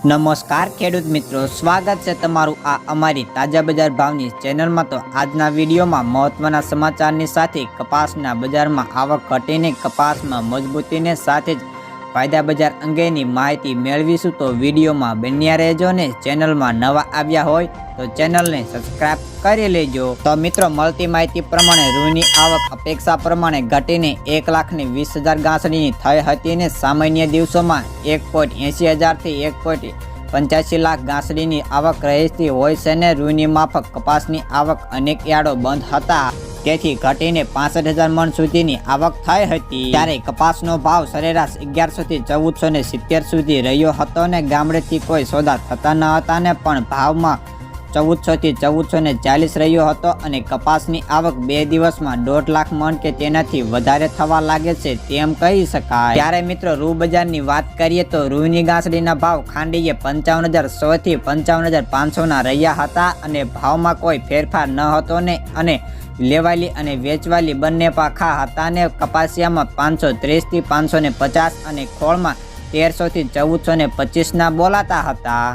નમસ્કાર ખેડૂત મિત્રો, સ્વાગત છે તમારું આ અમારી તાજા બજાર ભાવની ચેનલમાં. તો આજના વિડીયોમાં મહત્વના સમાચારની સાથે કપાસના બજારમાં આવક ઘટીને કપાસમાં મજબૂતીને સાથે જ ફાયદા બજાર અંગેની માહિતી મેળવીશું તો વિડીયોમાં બન્યા રહેજો ને ચેનલમાં નવા આવ્યા હોય તો ચેનલને સબસ્ક્રાઇબ કરી લેજો. તો મિત્રો, મળતી માહિતી પ્રમાણે રૂની આવક અપેક્ષા પ્રમાણે ઘટીને એક લાખની વીસ હજાર ગાંસડીની થઈ હતી ને સામાન્ય દિવસોમાં એક પોઈન્ટ એંસી હજારથી એક પોઈન્ટ પંચ્યાસી લાખ ગાંસડીની આવક રહેતી હોય છે ને રૂની માફક કપાસની આવક અનેક યાર્ડો બંધ હતા. તેથી ઘટીને પાસઠ હજાર મણ સુધીની આવક થઈ હતી. ત્યારે કપાસનો ભાવ સરેરાશ અગિયારસો થી ચૌદસો ને સિત્તેર સુધી રહ્યો હતો ને ગામડેથી કોઈ સોદા થતા ન હતા ને પણ ભાવમાં ચૌદસો થી ચૌદસો ને ચાલીસ રહ્યો હતો અને કપાસની આવક બે દિવસમાં દોઢ લાખ મણ કે તેનાથી વધારે થવા લાગે છે તેમ કહી શકાય. ત્યારે મિત્રો રૂ બજારની વાત કરીએ તો રૂની ગાંસડીના ભાવ ખાંડીએ પંચાવન હજાર સો થી પંચાવન હજાર પાંચસો ના રહ્યા હતા અને ભાવમાં કોઈ ફેરફાર ન હતો ને અને લેવાલી અને વેચવાલી બંને પાખા હતા ને કપાસિયામાં પાંચસો ત્રીસથી પાંચસો ને પચાસ અને ખોળમાં તેરસોથી ચૌદસો ને પચીસના બોલાતા હતા.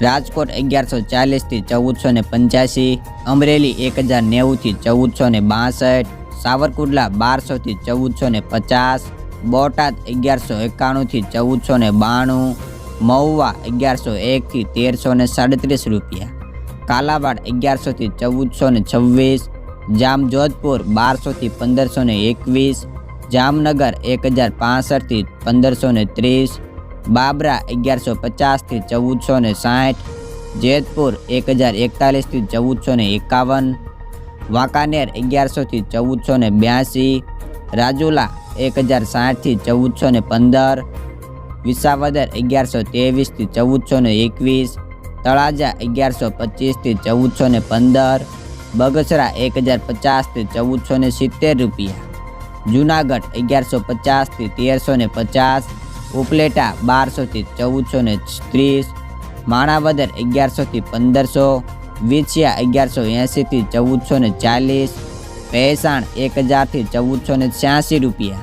રાજકોટ અગિયારસો ચાલીસથી ચૌદસો ને પંચ્યાસી, અમરેલી એક હજાર નેવુંથી ચૌદસો ને બાસઠ, સાવરકુંડલા બારસોથી ચૌદસો ને પચાસ, બોટાદ અગિયારસો એકાણુંથી ચૌદસો ને બાણું, મહુવા અગિયારસો એકથી તેરસો ને સાડત્રીસ રૂપિયા, કાલાવાડ અગિયારસોથી ચૌદસો ને છવ્વીસ, જામજોધપુર બારસોથી પંદરસો ને એકવીસ, જામનગર એક હજાર પાસઠથી પંદરસો ને ત્રીસ બાબરા અગિયારસો પચાસથી ચૌદસો ને સાઠ, જેતપુર એક હજાર એકતાલીસથી ચૌદસો ને એકાવન, વાંકાનેર અગિયારસોથી ચૌદસો ને બ્યાસી, રાજુલા એક હજાર સાઠથી ચૌદસો ને પંદર, વિસાવદર અગિયારસો ત્રેવીસથી ચૌદસો ને એકવીસ, તળાજા અગિયારસો પચીસથી ચૌદસો ને પંદર, બગસરા એક હજાર પચાસથી ચૌદસો ને સિત્તેર રૂપિયા, જુનાગઢ અગિયારસો પચાસથી તેરસો ને પચાસ ઉપલેટા બારસોથી ચૌદસો ને ત્રીસ, માણાવદર અગિયારસોથી પંદરસો, વિછિયા અગિયારસો એંશીથી ચૌદસો ને ચાલીસ, ભેસાણ એક હજારથી ચૌદસો ને છ્યાસી રૂપિયા.